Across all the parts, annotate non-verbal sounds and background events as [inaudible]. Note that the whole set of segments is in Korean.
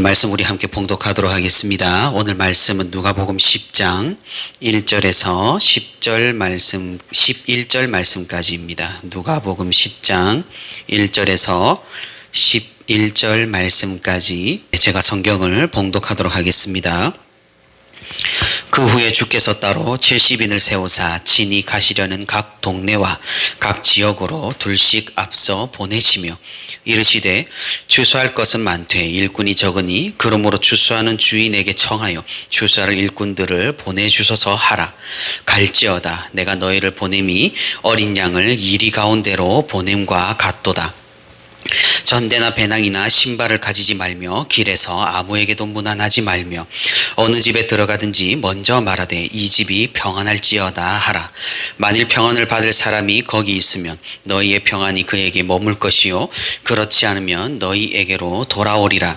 오늘 말씀 우리 함께 봉독하도록 하겠습니다. 오늘 말씀은 누가복음 10장 1절에서 10절 말씀 11절 말씀까지입니다. 누가복음 10장 1절에서 11절 말씀까지 제가 성경을 봉독하도록 하겠습니다. 그 후에 주께서 따로 70인을 세우사 친히 가시려는 각 동네와 각 지역으로 둘씩 앞서 보내시며 이르시되 주수할 것은 많되 일꾼이 적으니 그러므로 주수하는 주인에게 청하여 주수할 일꾼들을 보내주소서 하라. 갈지어다 내가 너희를 보냄이 어린 양을 이리 가운데로 보냄과 같도다 전대나 배낭이나 신발을 가지지 말며 길에서 아무에게도 무난하지 말며 어느 집에 들어가든지 먼저 말하되 이 집이 평안할지어다 하라. 만일 평안을 받을 사람이 거기 있으면 너희의 평안이 그에게 머물 것이요. 그렇지 않으면 너희에게로 돌아오리라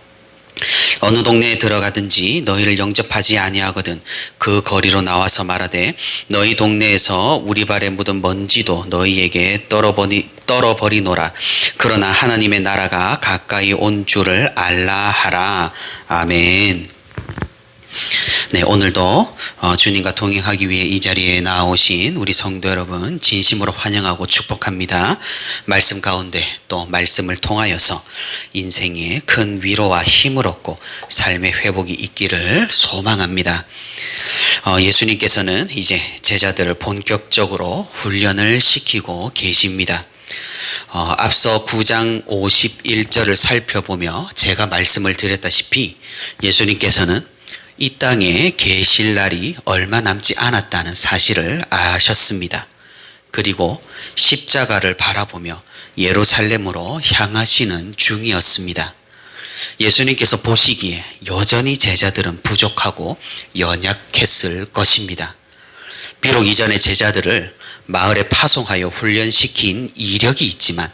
어느 동네에 들어가든지 너희를 영접하지 아니하거든 그 거리로 나와서 말하되 너희 동네에서 우리 발에 묻은 먼지도 너희에게 떨어버리, 떨어버리노라. 그러나 하나님의 나라가 가까이 온 줄을 알라 하라. 아멘 네, 오늘도 어, 주님과 동행하기 위해 이 자리에 나오신 우리 성도 여러분 진심으로 환영하고 축복합니다. 말씀 가운데 또 말씀을 통하여서 인생에 큰 위로와 힘을 얻고 삶의 회복이 있기를 소망합니다. 어, 예수님께서는 이제 제자들을 본격적으로 훈련을 시키고 계십니다. 어, 앞서 9장 51절을 살펴보며 제가 말씀을 드렸다시피 예수님께서는 이 땅에 계실 날이 얼마 남지 않았다는 사실을 아셨습니다. 그리고 십자가를 바라보며 예루살렘으로 향하시는 중이었습니다. 예수님께서 보시기에 여전히 제자들은 부족하고 연약했을 것입니다. 비록 이전의 제자들을 마을에 파송하여 훈련시킨 이력이 있지만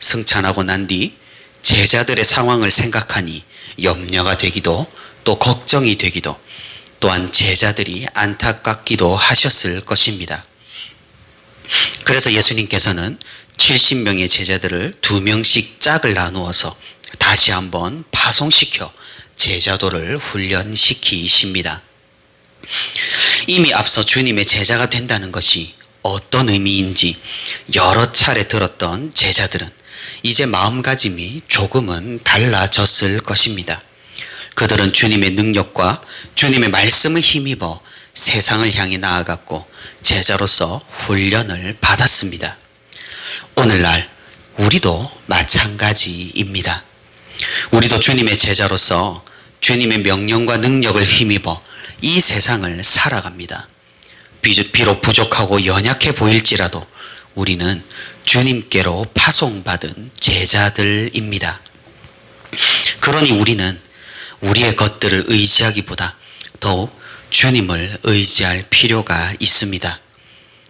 승천하고 난 뒤 제자들의 상황을 생각하니 염려가 되기도 또 걱정이 되기도 또한 제자들이 안타깝기도 하셨을 것입니다. 그래서 예수님께서는 70명의 제자들을 두 명씩 짝을 나누어서 다시 한번 파송시켜 제자도를 훈련시키십니다. 이미 앞서 주님의 제자가 된다는 것이 어떤 의미인지 여러 차례 들었던 제자들은 이제 마음가짐이 조금은 달라졌을 것입니다. 그들은 주님의 능력과 주님의 말씀을 힘입어 세상을 향해 나아갔고 제자로서 훈련을 받았습니다. 오늘날 우리도 마찬가지입니다. 우리도 주님의 제자로서 주님의 명령과 능력을 힘입어 이 세상을 살아갑니다. 비록 부족하고 연약해 보일지라도 우리는 주님께로 파송받은 제자들입니다. 그러니 우리는 우리의 것들을 의지하기보다 더욱 주님을 의지할 필요가 있습니다.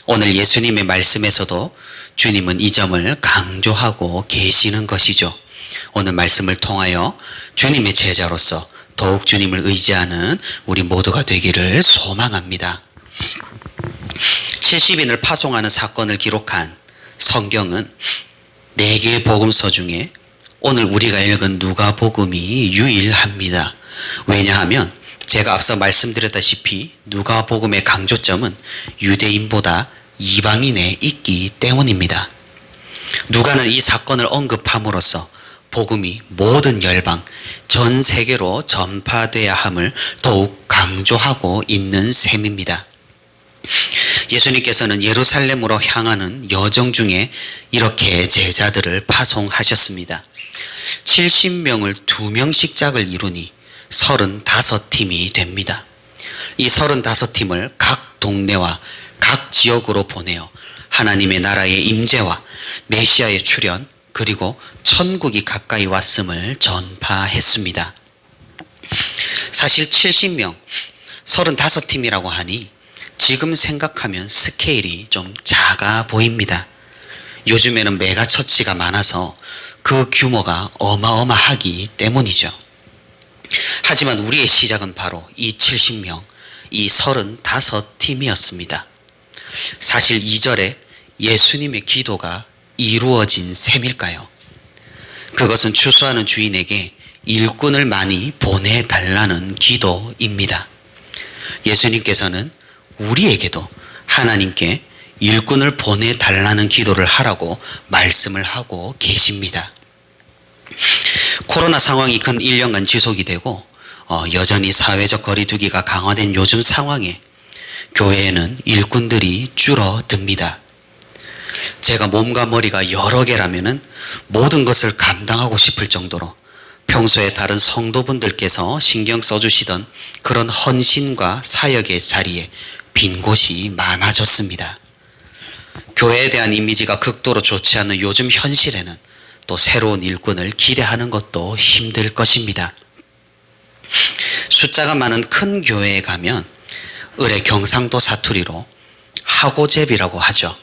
오늘 예수님의 말씀에서도 주님은 이 점을 강조하고 계시는 것이죠. 오늘 말씀을 통하여 주님의 제자로서 더욱 주님을 의지하는 우리 모두가 되기를 소망합니다. 70인을 파송하는 사건을 기록한 성경은 4개의 복음서 중에 오늘 우리가 읽은 누가복음이 유일합니다. 왜냐하면 제가 앞서 말씀드렸다시피 누가복음의 강조점은 유대인보다 이방인에 있기 때문입니다. 누가는 이 사건을 언급함으로써 복음이 모든 열방, 전 세계로 전파돼야 함을 더욱 강조하고 있는 셈입니다. 예수님께서는 예루살렘으로 향하는 여정 중에 이렇게 제자들을 파송하셨습니다. 70명을 2명씩 짝을 이루니 35팀이 됩니다. 이 35팀을 각 동네와 각 지역으로 보내어 하나님의 나라의 임재와 메시아의 출현 그리고 천국이 가까이 왔음을 전파했습니다. 사실 70명, 35팀이라고 하니 지금 생각하면 스케일이 좀 작아 보입니다. 요즘에는 메가처치가 많아서 그 규모가 어마어마하기 때문이죠. 하지만 우리의 시작은 바로 이 70명, 이 35팀이었습니다. 사실 2절에 예수님의 기도가 이루어진 셈일까요? 그것은 추수하는 주인에게 일꾼을 많이 보내달라는 기도입니다. 예수님께서는 우리에게도 하나님께 일꾼을 보내달라는 기도를 하라고 말씀을 하고 계십니다. 코로나 상황이 근 1년간 지속이 되고 어, 여전히 사회적 거리두기가 강화된 요즘 상황에 교회에는 일꾼들이 줄어듭니다. 제가 몸과 머리가 여러 개라면은 모든 것을 감당하고 싶을 정도로 평소에 다른 성도분들께서 신경 써주시던 그런 헌신과 사역의 자리에 빈 곳이 많아졌습니다. 교회에 대한 이미지가 극도로 좋지 않은 요즘 현실에는 또 새로운 일꾼을 기대하는 것도 힘들 것입니다. 숫자가 많은 큰 교회에 가면 을의 경상도 사투리로 하고제비라고 하죠.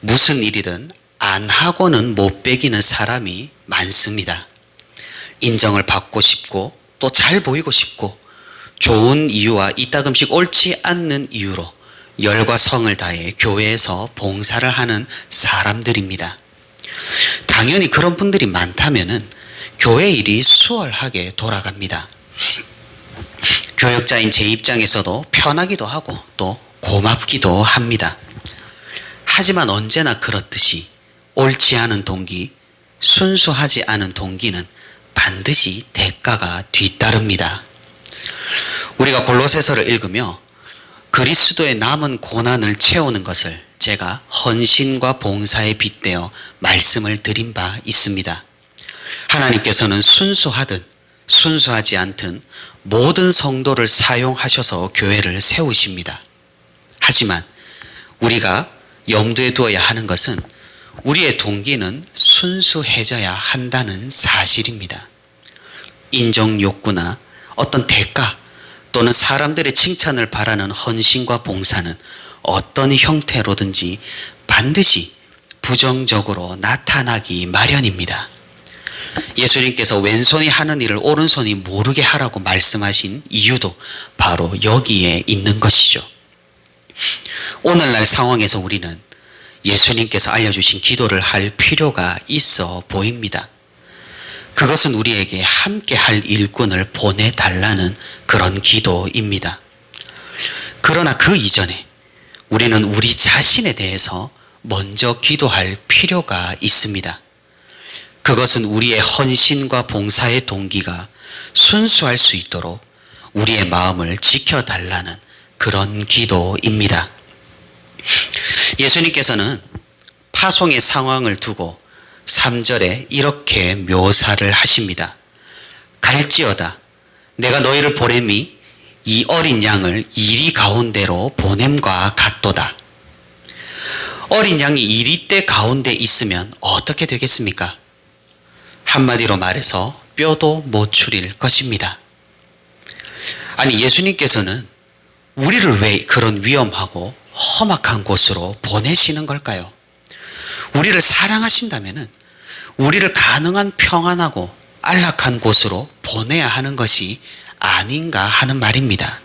무슨 일이든 안 하고는 못 빼기는 사람이 많습니다. 인정을 받고 싶고 또 잘 보이고 싶고 좋은 이유와 이따금씩 옳지 않는 이유로 열과 성을 다해 교회에서 봉사를 하는 사람들입니다. 당연히 그런 분들이 많다면은 교회 일이 수월하게 돌아갑니다. 교역자인 제 입장에서도 편하기도 하고 또 고맙기도 합니다. 하지만 언제나 그렇듯이 옳지 않은 동기, 순수하지 않은 동기는 반드시 대가가 뒤따릅니다. 우리가 골로새서를 읽으며 그리스도의 남은 고난을 채우는 것을 제가 헌신과 봉사에 빗대어 말씀을 드린 바 있습니다. 하나님께서는 순수하든 순수하지 않든 모든 성도를 사용하셔서 교회를 세우십니다. 하지만 우리가 염두에 두어야 하는 것은 우리의 동기는 순수해져야 한다는 사실입니다. 인정 욕구나 어떤 대가 또는 사람들의 칭찬을 바라는 헌신과 봉사는 어떤 형태로든지 반드시 부정적으로 나타나기 마련입니다. 예수님께서 왼손이 하는 일을 오른손이 모르게 하라고 말씀하신 이유도 바로 여기에 있는 것이죠. 오늘날 상황에서 우리는 예수님께서 알려주신 기도를 할 필요가 있어 보입니다. 그것은 우리에게 함께 할 일꾼을 보내달라는 그런 기도입니다. 그러나 그 이전에 우리는 우리 자신에 대해서 먼저 기도할 필요가 있습니다. 그것은 우리의 헌신과 봉사의 동기가 순수할 수 있도록 우리의 마음을 지켜달라는 그런 기도입니다. 예수님께서는 파송의 상황을 두고 3절에 이렇게 묘사를 하십니다. 갈지어다. 내가 너희를 보냄이 이 어린 양을 이리 가운데로 보냄과 같도다. 어린 양이 이리 때 가운데 있으면 어떻게 되겠습니까? 한마디로 말해서 뼈도 못 추릴 것입니다. 아니, 예수님께서는 우리를 왜 그런 위험하고 험악한 곳으로 보내시는 걸까요? 우리를 사랑하신다면 우리를 가능한 평안하고 안락한 곳으로 보내야 하는 것이 아닌가 하는 말입니다.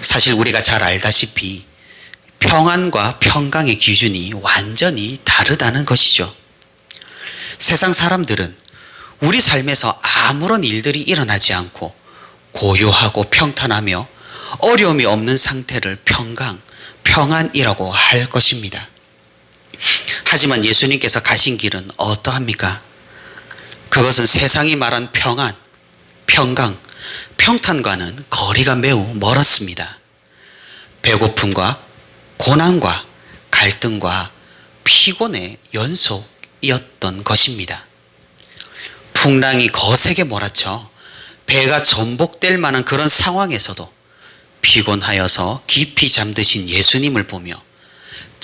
사실 우리가 잘 알다시피 평안과 평강의 기준이 완전히 다르다는 것이죠. 세상 사람들은 우리 삶에서 아무런 일들이 일어나지 않고 고요하고 평탄하며 어려움이 없는 상태를 평강, 평안이라고 할 것입니다. 하지만 예수님께서 가신 길은 어떠합니까? 그것은 세상이 말한 평안, 평강, 평탄과는 거리가 매우 멀었습니다. 배고픔과 고난과 갈등과 피곤의 연속이었던 것입니다. 풍랑이 거세게 몰아쳐 배가 전복될 만한 그런 상황에서도 피곤하여서 깊이 잠드신 예수님을 보며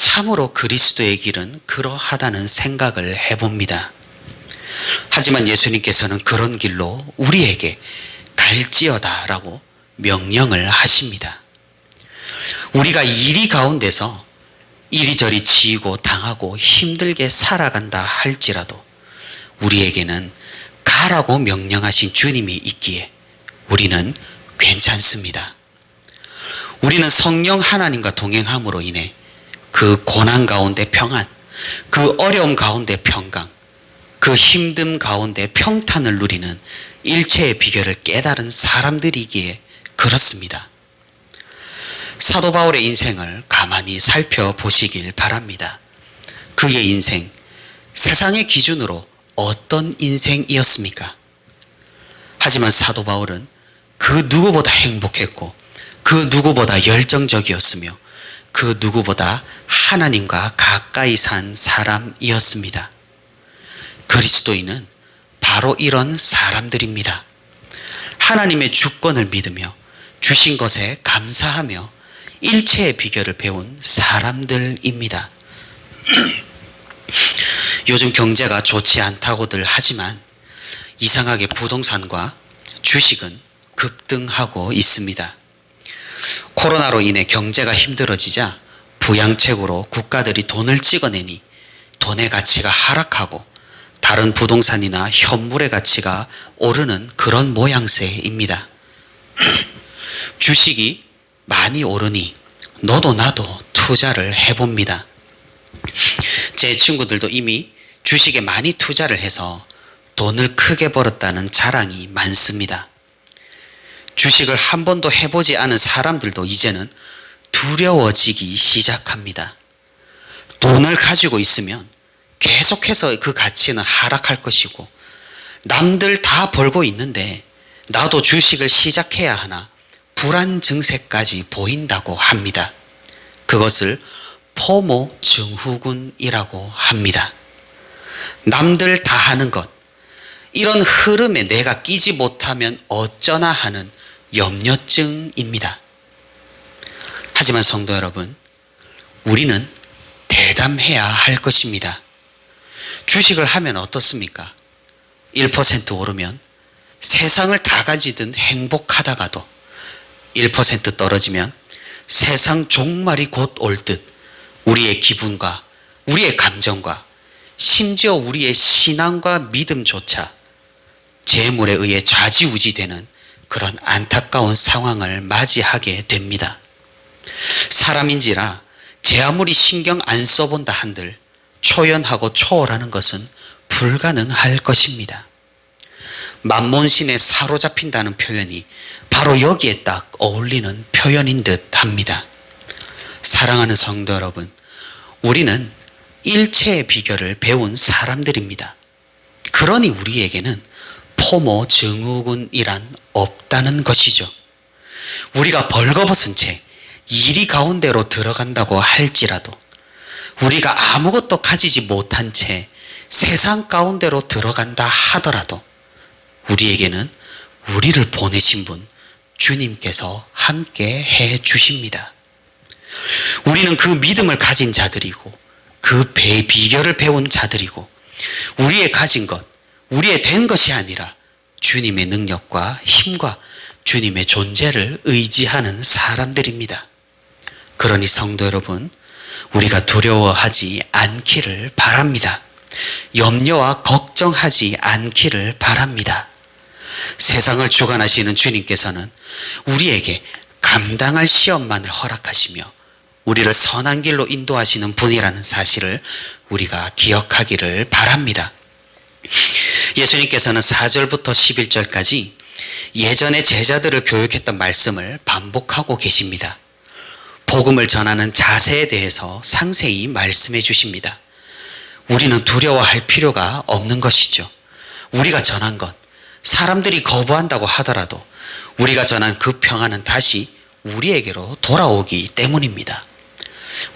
참으로 그리스도의 길은 그러하다는 생각을 해봅니다. 하지만 예수님께서는 그런 길로 우리에게 갈지어다 라고 명령을 하십니다. 우리가 이리 가운데서 이리저리 지이고 당하고 힘들게 살아간다 할지라도 우리에게는 가라고 명령하신 주님이 있기에 우리는 괜찮습니다. 우리는 성령 하나님과 동행함으로 인해 그 고난 가운데 평안, 그 어려움 가운데 평강, 그 힘듦 가운데 평탄을 누리는 일체의 비결을 깨달은 사람들이기에 그렇습니다. 사도 바울의 인생을 가만히 살펴보시길 바랍니다. 그의 인생, 세상의 기준으로 어떤 인생이었습니까? 하지만 사도 바울은 그 누구보다 행복했고 그 누구보다 열정적이었으며 그 누구보다 하나님과 가까이 산 사람이었습니다. 그리스도인은 바로 이런 사람들입니다. 하나님의 주권을 믿으며 주신 것에 감사하며 일체의 비결을 배운 사람들입니다. [clears throat] 요즘 경제가 좋지 않다고들 하지만 이상하게 부동산과 주식은 급등하고 있습니다. 코로나로 인해 경제가 힘들어지자 부양책으로 국가들이 돈을 찍어내니 돈의 가치가 하락하고 다른 부동산이나 현물의 가치가 오르는 그런 모양새입니다. [clears throat] 주식이 많이 오르니 너도 나도 투자를 해봅니다. 제 친구들도 이미 주식에 많이 투자를 해서 돈을 크게 벌었다는 자랑이 많습니다. 주식을 한 번도 해보지 않은 사람들도 이제는 두려워지기 시작합니다. 돈을 가지고 있으면 계속해서 그 가치는 하락할 것이고 남들 다 벌고 있는데 나도 주식을 시작해야 하나 불안 증세까지 보인다고 합니다. 그것을 포모 증후군이라고 합니다. 남들 다 하는 것, 이런 흐름에 내가 끼지 못하면 어쩌나 하는 염려증입니다. 하지만 성도 여러분, 우리는 대담해야 할 것입니다. 주식을 하면 어떻습니까? 1% 오르면 세상을 다 가지든 행복하다가도 1% 떨어지면 세상 종말이 곧 올 듯 우리의 기분과 우리의 감정과 심지어 우리의 신앙과 믿음조차 재물에 의해 좌지우지되는 그런 안타까운 상황을 맞이하게 됩니다. 사람인지라 제 아무리 신경 안 써본다 한들 초연하고 초월하는 것은 불가능할 것입니다. 만몬신에 사로잡힌다는 표현이 바로 여기에 딱 어울리는 표현인 듯 합니다. 사랑하는 성도 여러분, 우리는 일체의 비결을 배운 사람들입니다. 그러니 우리에게는 포모 증후군이란 없다는 것이죠. 우리가 벌거벗은 채 이리 가운데로 들어간다고 할지라도 우리가 아무것도 가지지 못한 채 세상 가운데로 들어간다 하더라도 우리에게는 우리를 보내신 분 주님께서 함께 해 주십니다. 우리는 그 믿음을 가진 자들이고 그 배 비결을 배운 자들이고 우리의 가진 것, 우리의 된 것이 아니라 주님의 능력과 힘과 주님의 존재를 의지하는 사람들입니다. 그러니 성도 여러분, 우리가 두려워하지 않기를 바랍니다. 염려와 걱정하지 않기를 바랍니다. 세상을 주관하시는 주님께서는 우리에게 감당할 시험만을 허락하시며 우리를 선한 길로 인도하시는 분이라는 사실을 우리가 기억하기를 바랍니다. 예수님께서는 4절부터 11절까지 예전에 제자들을 교육했던 말씀을 반복하고 계십니다. 복음을 전하는 자세에 대해서 상세히 말씀해 주십니다. 우리는 두려워할 필요가 없는 것이죠. 우리가 전한 것, 사람들이 거부한다고 하더라도 우리가 전한 그 평안은 다시 우리에게로 돌아오기 때문입니다.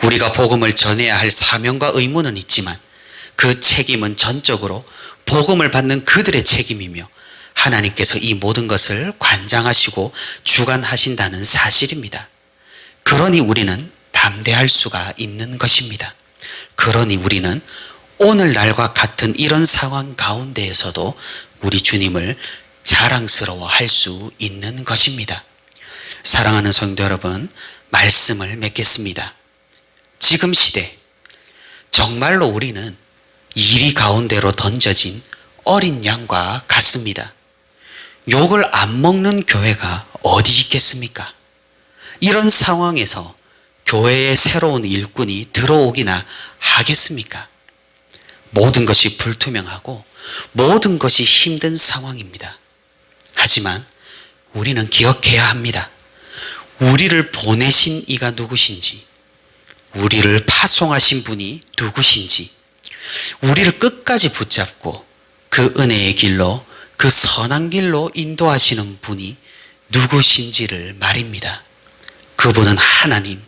우리가 복음을 전해야 할 사명과 의무는 있지만 그 책임은 전적으로 복음을 받는 그들의 책임이며 하나님께서 이 모든 것을 관장하시고 주관하신다는 사실입니다. 그러니 우리는 담대할 수가 있는 것입니다. 그러니 우리는 오늘날과 같은 이런 상황 가운데에서도 우리 주님을 자랑스러워 할 수 있는 것입니다. 사랑하는 성도 여러분, 말씀을 맺겠습니다. 지금 시대 정말로 우리는 이리 가운데로 던져진 어린 양과 같습니다. 욕을 안 먹는 교회가 어디 있겠습니까? 이런 상황에서 교회에 새로운 일꾼이 들어오기나 하겠습니까? 모든 것이 불투명하고 모든 것이 힘든 상황입니다. 하지만 우리는 기억해야 합니다. 우리를 보내신 이가 누구신지, 우리를 파송하신 분이 누구신지, 우리를 끝까지 붙잡고 그 은혜의 길로, 그 선한 길로 인도하시는 분이 누구신지를 말입니다. 그분은 하나님,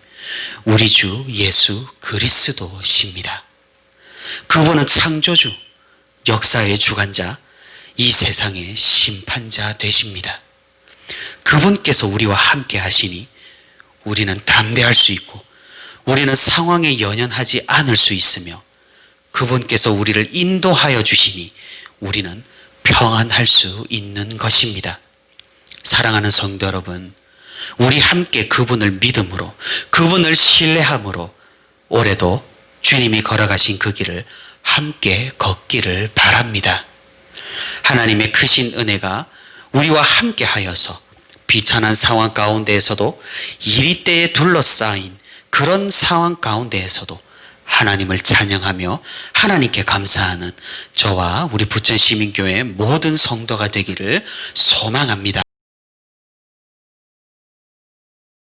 우리 주 예수 그리스도십니다. 그분은 창조주, 역사의 주관자, 이 세상의 심판자 되십니다. 그분께서 우리와 함께 하시니 우리는 담대할 수 있고 우리는 상황에 연연하지 않을 수 있으며 그분께서 우리를 인도하여 주시니 우리는 평안할 수 있는 것입니다. 사랑하는 성도 여러분, 우리 함께 그분을 믿음으로, 그분을 신뢰함으로 올해도 주님이 걸어가신 그 길을 함께 걷기를 바랍니다. 하나님의 크신 은혜가 우리와 함께 하여서 비천한 상황 가운데에서도 이리 때에 둘러싸인 그런 상황 가운데에서도 하나님을 찬양하며 하나님께 감사하는 저와 우리 부천 시민교회 모든 성도가 되기를 소망합니다.